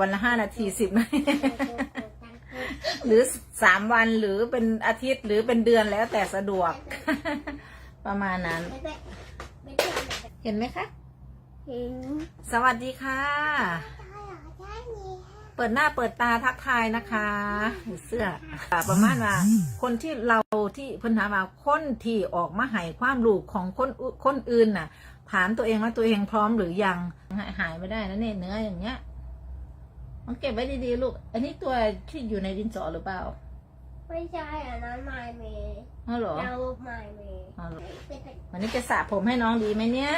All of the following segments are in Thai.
วันละห้านาทีสิบนาทีหรือสามวันหรือเป็นอาทิตย์หรือเป็นเดือนแล้วแต่สะดวก ประมาณนั้น เห็นไหมคะเห็นสวัสดีค่ะ เปิดหน้าเปิดตาทักทายนะคะเสื้ออ่าประมาณว่าคนที่เราที่เพิ่นถามว่าคนที่ออกมาให้ความรู้ของคนอุคนอื่นน่ะ ถามตัวเองว่าตัวเองพร้อมหรือยังหายหายไม่ได้นะเนี่ยเนื้ออย่างเงี้ย มันเก็บไว้ดีๆลูก อันนี้ตัวที่อยู่ในดินสอหรือเปล่า ไม่ใช่อันนั้นไมเมย์อ๋อเหรอเราไมเมย์อ๋อเหรอวันนี้จะสระผมให้น้องดีไหมเนี่ย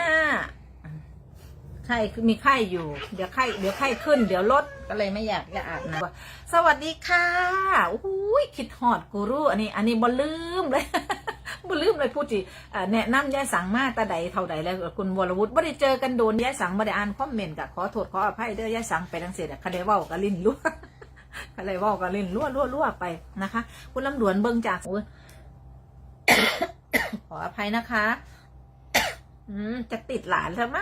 ไข้มีไข้อยู่ เดี๋ยวไข้เดี๋ยวไข้ขึ้น เดี๋ยวลดก็เลยไม่อยากจะอาบน้ำสวัสดีค่ะอุ้ยคิดหอดกูรู้อันนี้ อันนี้บอลืมเลย บอลืมเลยพูดจีแนะนำยายสังมาตาใดเท่าใดแล้วคุณวรวุฒิไม่ได้เจอกันโดนยายสังไม่ได้อ่านคอมเมนต์กับขอโทษขออภัยเด้อยายสังไปทังเสียคาเดเว่ากับลิ้นรั่วคาเดเว่ากับลิ้นรั่วรั่วรั่วไปนะคะ คุณลำดวนเบิ่งจากอขออภัยนะคะอืมจะติดหลานใช่ไหม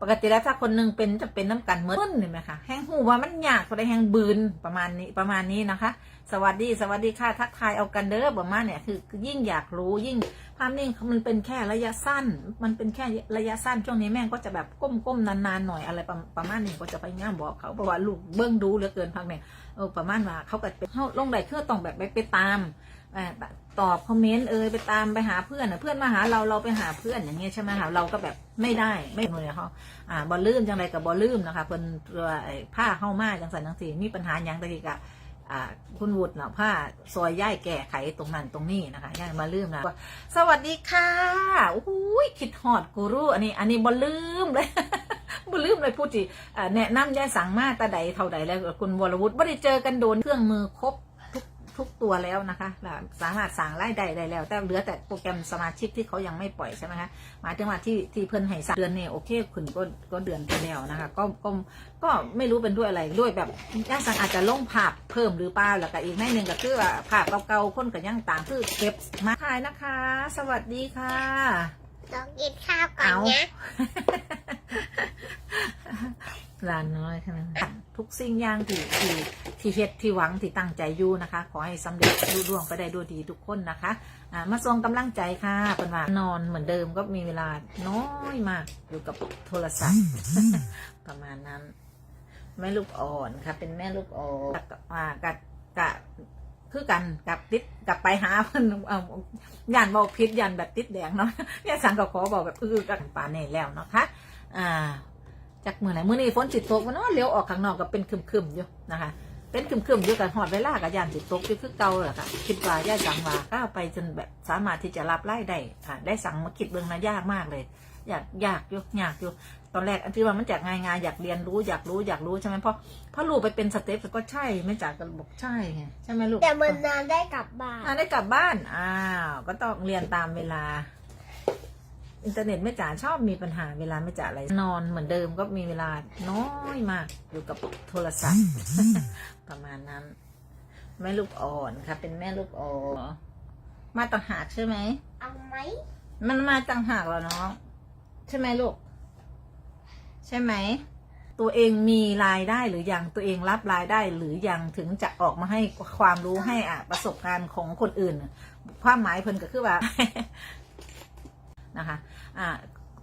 ปกติแล้วถ้าคนหนึงเป็นจะเป็นน้ำกันเมื่อเห็นไหมคะแห้งหูว่ามันยากก็ได้แห้งบืนประมาณนี้ประมาณนี้นะคะ สวัสดี สวัสดีค่ะทักทายเอากันเด้อประมาณเนี่ยคือยิ่งอยากรู้ยิ่งภาพนิ่งมันเป็นแค่ระยะสั้น มันเป็นแค่ระยะสั้นช่วงนี้แม่ก็จะแบบก้มๆนานๆหน่อยอะไรประมาณนี้ก็จะไปง่ามบอกเขาเพราะว่าลูกเบิ้องดูเหลือเกินพักเนี่ยเออประมาณว่าเขาก็เป็นเขาลงใดเครื่องต้องแบบไปตามตอบคอมเมนต์เอยไปตามไปหาเพื่อนเพื่อนมาหาเราเราไปหาเพื่อนอย่างเงี้ยใช่ไหมคะเราก็แบบไม่ได้ไม่เลยเขาอ่าบอลลืมจังไรกับบอลลืมนะคะเพิ่นตัวไอ้ผ้าเข้ามาจังสันจังสีมีปัญหาอย่างใดกะ อ่าคุณวุฒิเนาะผ้าซอยย่ายแก่ไขตรงนั้นตรงนี้นะคะย่ายมาลืมนะสวัสดีค่ะอุ้ยคิดหอดกูรู อันนี้ อันนี้บอลลืมเลยบลืมเลยพูดจีแนะนำย่ายสั่งมาตาใดเท่าใดแล้วคุณวรวุฒิไม่ได้เจอกันโดนเครื่องมือครบ ทุกทุกตัวแล้วนะคะแล้วสามารถสั่งไล่ได้ได้แล้ว แต่เหลือแต่โปรแกรมสมาชิกที่เขายังไม่ปล่อยใช่ไหมคะหมายถึงว่าที่ที่เพิ่นให้สั่งเดือนเนี่ยโอเคคุณก็ก็เดือนไปแล้วนะคะ ก็ก็ก็ไม่รู้เป็นด้วยอะไรด้วยแบบย่าสั่งอาจจะลงภาพเพิ่มหรือเปล่าแล้วก็อีกแม่หนึ่งก็คือว่าภาพเก่าๆคนกับย่างต่างคือเก็บมาถ่ายนะคะ สวัสดีค่ะต้องกินข้าวก่อนเอานะ ลานน้อยนาดนั้นทุกสิ่งอย่างที่ที่ที่เฮ็ดที่หวังที่ตั้งใจอยู่นะคะ ขอให้สำเร็จรุ่ร่วงไปได้ด้วยดีทุกคนนะคะอ่ามาส่งกำลังใจค่ะเป็นว่านอนเหมือนเดิมก็มีเวลาน้อยมากอยู่กับโทรศัพท์ ประมาณนั้น แม่ลูกอ่อนค่ะ เป็นแม่ลูกอ่อนกับอ่ากับกับคือกันกับติดกับไปหาเพิ่นเอายันบอกพิษยันแบบติดแดงเนาะเนี่ยสังก็ขอบอกแบบอือกันป่านนี่แล้วเนาะคะอ่า จากเมื่อไหร่เมื่อนี้ฝนจิตตกมันเนาะเลี้ยวออกข้างนอกก็เป็นครึมๆอยู่นะคะ เป็นครึมๆอยู่กันหอดเวลากับยานจิตตกอยู่คือเก่าแหละค่ะคิดว่าย่าสังว่าก้าวไปจนแบบสามารถที่จะรับไล่ได้ค่ะ ได้สั่งมาคิดเบื้องนะยากมากเลย อยากอยากอยู่อยากอยู่ตอนแรกอันที่ว่ามันจากงายๆอยากเรียนรู้อยากรู้อยากรู้ใช่ไหมเพราะเพราะลูกไปเป็นสเต็ปก็ใช่ไม่จากก็บอกใช่ไงใช่ไหมลูกแต่มันนานได้กลับบ้านอ่าได้กลับบ้านอ้าวก็ต้องเรียนตามเวลา อินเทอร์เน็ตแม่จ๋าชอบมีปัญหาเวลาแม่จ๋าอะไรนอนเหมือนเดิมก็มีเวลาน้อยมากอยู่กับโทรศัพท์ ประมาณนั้น แม่ลูกอ่อนค่ะ เป็นแม่ลูกอ่อนมาต่างหากใช่ไหมเอาไหมมันมาต่างหากเหรอน้องใช่ไหมลูก ใช่ไหมตัวเองมีรายได้หรือยังตัวเองรับรายได้หรือยังถึงจะออกมาให้ความรู้ให้อะประสบการณ์ของคนอื่น ความหมายเพิ่นก็คือว่านะคะ อ่า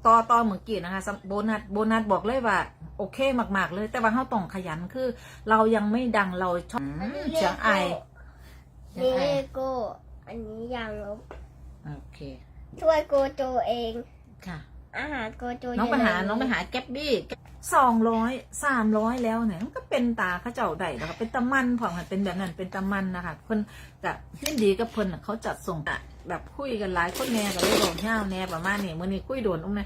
ต่อต่อเมื่อกี้นะคะโบนัสโบนัสบอกเลยว่า โอเคมาก ๆ เลย แต่ว่าเขาต้องขยันคือ เรายังไม่ดังเราชอบอันนี้เสียงไอเสียนี่งไอเลโก้อันนี้ยังลบโอเค ช่วยโกโจเองค่ะ อาหารโกโจน้องไปหายู่ใน้องไปหาแก๊บบี้ สองร้อยสามร้อยแล้วเนี่ยมันก็เป็นตาเขาเจ้าได้นะคะเป็นตะมันพอมันเป็นแบบนั้นเป็นตะมันนะคะคนกับยินดีกับเพิ่นเขาจัดส่งอะแบบคุยกันหลายคนแน่กับเลยบอกเงาแน่ประมาณนี้มื่อนี้คุยโดนอุ้มเนี่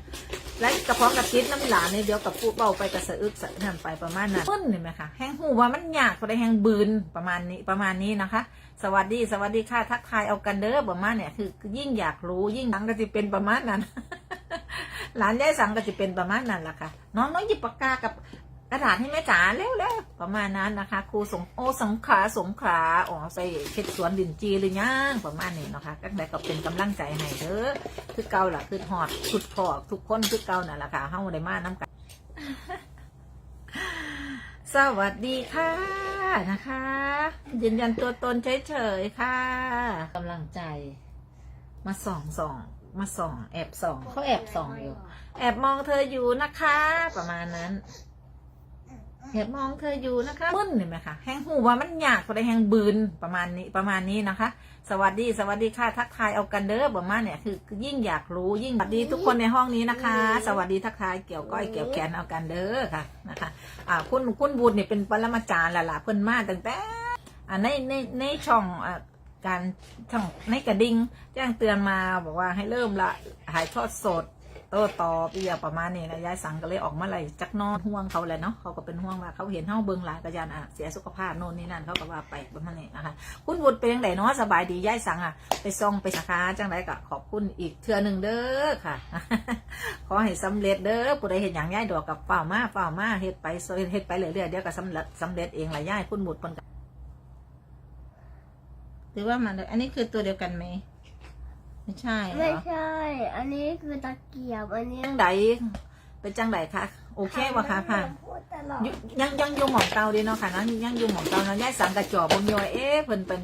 และกระเพาะกระติดน้ำหลานเนี่ยเดี๋ยวกับพูเบาไปกระสะอึกสะนั่นไปประมาณนั้นเพิ่นเห็นไหมคะแห้งหูว่ามันยากเขาได้แห้งบืนประมาณนี้ประมาณนี้นะคะ สวัสดีสวัสดีค่ะทักทายเอากันเด้อประมาณเนี่ยคือยิ่งอยากรู้ยิ่งดังก็จะเป็นประมาณนั้น หลานยายสังก็จะเป็นประมาณนั้นแหละค่ะ น้องน้องหยิบปากกากับกระดาษให้แม่จ๋าเร็วๆประมาณนั้นนะคะครูสงโอสงขาสงขาอ๋อใส่เข็ดสวนดินจีหรือยังประมาณนี้นะคะก็ได้ก็เป็นกำลังใจให้เด้อคือเก่าล่ะคือหอดสุดพอกทุกคนคือเก่านั่นแหละค่ะเฮาได้มาน้ำกันสสวัสดีค่ะนะคะ ยืนยันตัวตนเฉยๆค่ะกำลังใจมาส่องส่อง มาส่อง แอบส่องเขาแอบส่องอยู่ แอบมองเธออยู่นะคะ ประมาณนั้น แอบมองเธออยู่นะคะมึนเห็นไหมคะแห้งหูว่ามันยากก็ได้แห้งบืนประมาณนี้ประมาณนี้นะคะ สวัสดีสวัสดีค่ะทักทายเอากันเด้อประมาณเนี่ยคือคือยิ่งอยากรู้ยิ่งสวัสดีทุกคนในห้องนี้นะคะ สวัสดีทักทายเกี่ยวก้อยเกี่ยวแขนเอากันเด้อค่ะนะคะอ่าคุณคุณบุญเนี่ยเป็นปรมาจารย์และล่ะเพิ่นมาตั้งแต่อ่าในในในช่องอ่า การช่องในกระดิ่งแจ้งเตือนมาบอกว่าให้เริ่มละถ่ายทอดสดโต้ตอบอีกประมาณนี้นะยายสังก็เลยออกมาเลยจักนอนห่วงเขาแหละเนาะเขาก็เป็นห่วงว่าเขาเห็นเฮาเบิ่งหลายกระยานอะเสียสุขภาพโน่นนี่นั่นเขาก็ว่าไปประมาณนี้นะคะคุณวุฒิเป็นยังไงเนาะสบายดียายสังอะ ไปส่องไปสาขาจังไรก็ขอบคุณอีกเทื่อหนึ่งเด้อค่ะขอให้สำเร็จเด้อผู้ใดเห็นอย่างยายดอกกับเฝ้ามาเฝ้ามาเฮ็ดไปเฮ็ดไปเรื่อยๆเดี๋ยวก็สำเร็จสำเร็จเองละย่ายคุณบุตรเพิ่น หรือว่ามันอันนี้คือตัวเดียวกันไหมไม่ใช่เหรไม่อใช่ อันนี้คือตะเกียบ อันนี้จังใดเป็นจังใดคะโอเควะคะค่ะพูดตลอด ยุยังยังอยู่หมองเตาดีเนาะค่ะนะยังอยู่หมองเตาเนาะย่ายสังกระจอกบงยอยเอ๊ะเพิ่นเป็น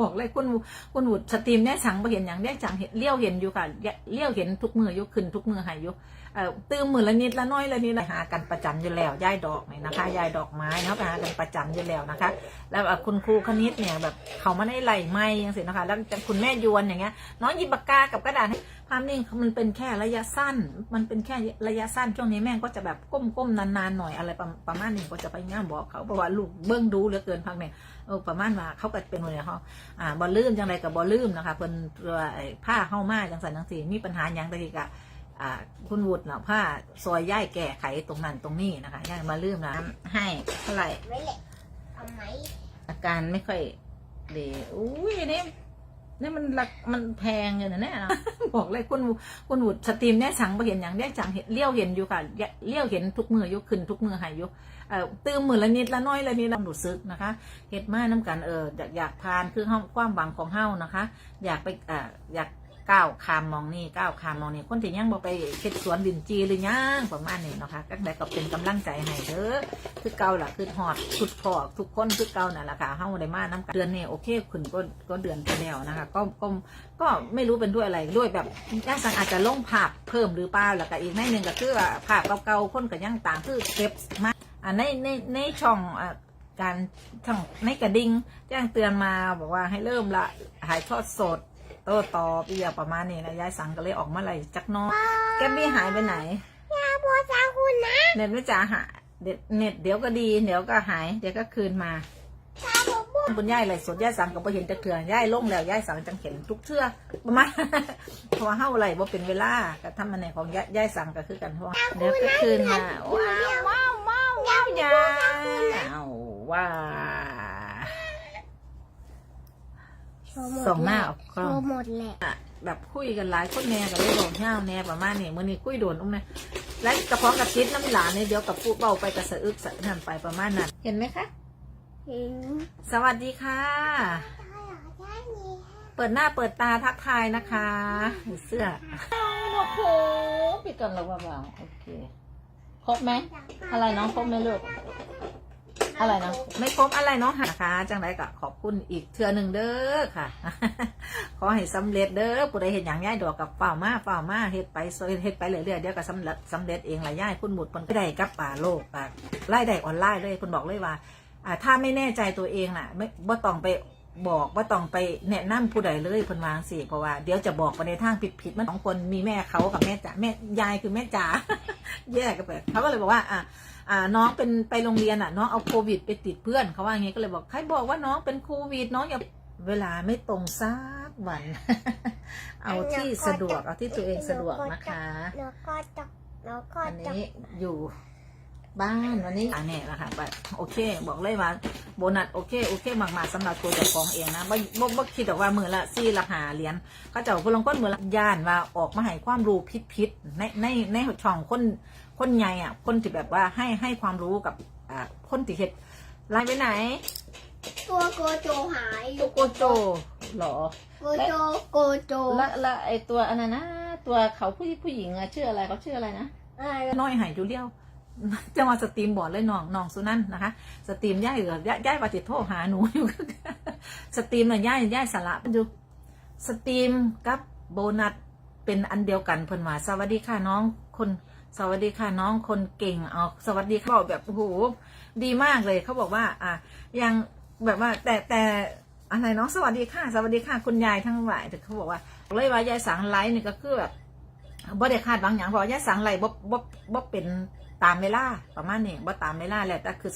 บอกเลยคุณคุณวุฒสตรีมย่ยสังบ่เห็นอย่างย่จังเห็นเลี้ยวเห็นอยู่ค่ะเลี้ยวเห็นทุกมือยกขึ้นทุกมือหายยุเอ่อตื้มมือละนิดละน้อยละนิดละหากันประจำอยู่แล้วย่ายดอกนี่นะคะยายดอกไม้เนาะไปหากันประจำอยู่แล้วนะคะ แล้วคุณครูคณิตเนี่ยแบบเขามาได้ไหลไม้ยังสินะคะแล้วคุณแม่ยวนอย่างเงี้ยน้องหยิบปากกากับกระดาษให้ ภาพนิ่งมันเป็นแค่ระยะสั้น มันเป็นแค่ระยะสั้นช่วงนี้แม่ก็จะแบบก้มๆนานๆหน่อยอะไรประประมาณนี้ก็จะไปย่ามบอกเขาเพราะว่าลูกเบิ้งดูเหลือเกินพักเนี่ยเออประมาณว่าเขาก็เป็นอะไรเขาอ่าบอลืมจังไรกับบอลืมนะคะเพิ่นตัวไอ้ผ้าเข้ามาจังสันจังสีมีปัญหาอย่างใดกะอ่าคุณวุฒิเนาะผ้าซอยย่ายแก้ไขตรงนั้นตรงนี้นะคะย่ายมาลืมนะให้เท่าไหร่ไม่เละทำไมอาการไม่ค่อยดีอุ้ยนี่ นี่มันรักมันแพงอยู่นะเนี่ยนะ บอกเลยคุณคุณวุฒิสตรีมเนี่ยสังไปเห็นอย่างแนี่ยจังเห็นเลี้ยวเห็นอยู่ค่ะเลี้ยวเห็นทุกมืออยู่ขึ้นทุกมือหายอยู่เอ่อตื้มมือละนิดละน้อยละนิดละหนูซึกนะคะเห็ดมาน้ำกันเอออยากอยากทานคือเฮาความหวังของเฮานะคะ อยากไปอ่าอยาก ก้าวคามมองนี่ก้าวคามมองนี่คนที่ยังบ่ไปเฮ็ดสวนดินจีหรือยังประมาณนี้นะคะก็ได้ก็เป็นกำลังใจให้เด้อคือเก่าล่ะคือหอดทุดพอทุกคนคือเก่านั่นแหละค่ะเฮาได้มาน้ำกันเดือนนี้โอเคขึ้นก็ก็เดือนไปแล้วนะคะ ก็ก็ก็ไม่รู้เป็นด้วยอะไรด้วยแบบย่างสังอาจจะลงภาพเพิ่มหรือเปล่าแล้วก็อีกในหนึ่งก็คือว่าภาพเก่าๆคนก็ยังต่างคือเก็บมาอ่าในในในช่องอ่าการช่องในกระดิ่งแจ้งเตือนมาบอกว่าให้เริ่มละถ่ายทอดสด โต้ตอบอีกประมาณนี้นะยายสังก็เลยออกมาเลยจักหน้อยแกมบี้หายไปไหนยาบัวจ้าคุณนะเน็ตไม่จ๋าหาเด็ดเน็ตเดี๋ยวก็ดีเดี๋ยวก็หายเดี๋ยวก็คืนมาตาบัวบัวคุณย่ายไรสดย่ายสังก็บ่เห็นจะเถื่อย่ายลงแล้วย่ายสังจังเห็นทุกเทื่อประมาณเพราะว่าเฮาไรบ่เป็นเวลาก็ทำมันในของย่าย่ายสังก็คือกันเพราะว่าเดี๋ยวก็คืนมาว้าวว้าวว้าวว้าวยาวว้าวส่งหน้าออก กโชล้องว์หมดแหละแบบคุยกันหลายคนแน่ก็เลยบอกเงาแน่ประมาณนี้มื้อนี้คุยโดนอุ้มนะและกระเพาะกระติดน้ำหลานเนี่ยเดี๋ยวกับพูดเบาไปกระสะอึกสะนั่นไปประมาณนั้นเห็นไหมคะ เห็นสวัสดีค่ะ เปิดหน้าเปิดตาทักทายนะคะเสื้อโอ้โหปิดก่อนแล้วเบาๆโอเคครบไหมอะไรน้องครบไหมลูก อะไรนะไม่ครบอะไรเนาะนะคะจังไรก็ขอบคุณอีกเทือหนึ่งเด้อค่ะ ขอให้สำเร็จเด้อผู้ใดเห็นอย่างย่ายดอกกับเฝ้ามาเฝ้ามาเฮ็ดไปซเฮ็ดไปเรื่อยๆเดี๋ยวก็สำเร็จสำเร็จเองละย่ายคุณหมุดเพิ่นได้กับป่าโลกป่าไล่ได้ออนไลน์เลยคุณบอกเลยว่าอ่า ถ้าไม่แน่ใจตัวเองน่ะ ไม่บ่ต้องไปบอกว่าต้องไปแนะนำผู้ใดเลยเพิ่นวางสิเพราะว่าเดี๋ยวจะบอกไปในทางผิดๆมันสองคนมีแม่เขากับแม่จ๋าแม่ยายคือแม่จ๋าแยกกันไปเขาก็เลยบอกว่า อ่า อ่าน้องเป็นไปโรงเรียนอะ น้องเอาโควิด ไปติดเพื่อนเขาว่าอย่างก็เลยบอกใครบอกว่าน้องเป็นโควิด น้องอย่าเวลาไม่ตรงสักวัน เอาที่สะดวกเอาที่ตัวเองสะดวกนะคะแล้วก็จะแล้วก็อันจะนี้อยู่บ้านวันนี้อันนี้แหละค่ะแบบโอเค บอกเลยว่าโบนัสโอเคโอเคมากๆสำหรับตัวเจ้าของเองนะบ่บ่บ่คิดหรอกว่ามือละซี่ละหาเหรียญเขาเจะพลังคนมือละย่านว่าออกมาให้ความรู้พิษๆในในในช่องคน คนใหญ่อะ คนที่แบบว่าให้ให้ความรู้กับอ่าคนที่เฮ็ดไลน์ไปไหน ตัวโกโจหายโกโกโจเหรอ โกโจโกโจและและไอตัวอันนั้นนะตัวเขาผู้ผู้หญิงอะชื่ออะไรเขาชื่ออะไรนะอะไรน้อยหายจูเลียวจังหวะสตรีมบอร์ดเลยน้องน้องสุนันนะคะ สตรีมย่ายเหลือย่ายย่ายปฏิโทรหาหนูอยู่ สตรีมน่ะย่ายย่ายสาระอยู่สตรีมกับโบนัสเป็นอันเดียวกันเพิ่นว่าสวัสดีค่ะน้องคน สวัสดีค่ะน้องคนเก่งเอสวัสดีเขาบอกแบบโอ้โหดีมากเลยเขาบอกว่า อะยังแบบว่าแต่แต่อะไรน้องสวัสดีค่ะ สวัสดีค่ะคุณยายทั้งหลายแต่เขาบอกว่าเลยว่ายายสังไลฟ์นี่ก็คือแบบบ่ได้คาดบางอย่างเพราะว่ายายสังไลฟ์บ่บ่บ่เป็นตามเวลาประมาณนี้บ่ตามเวลาแหละแต่คือ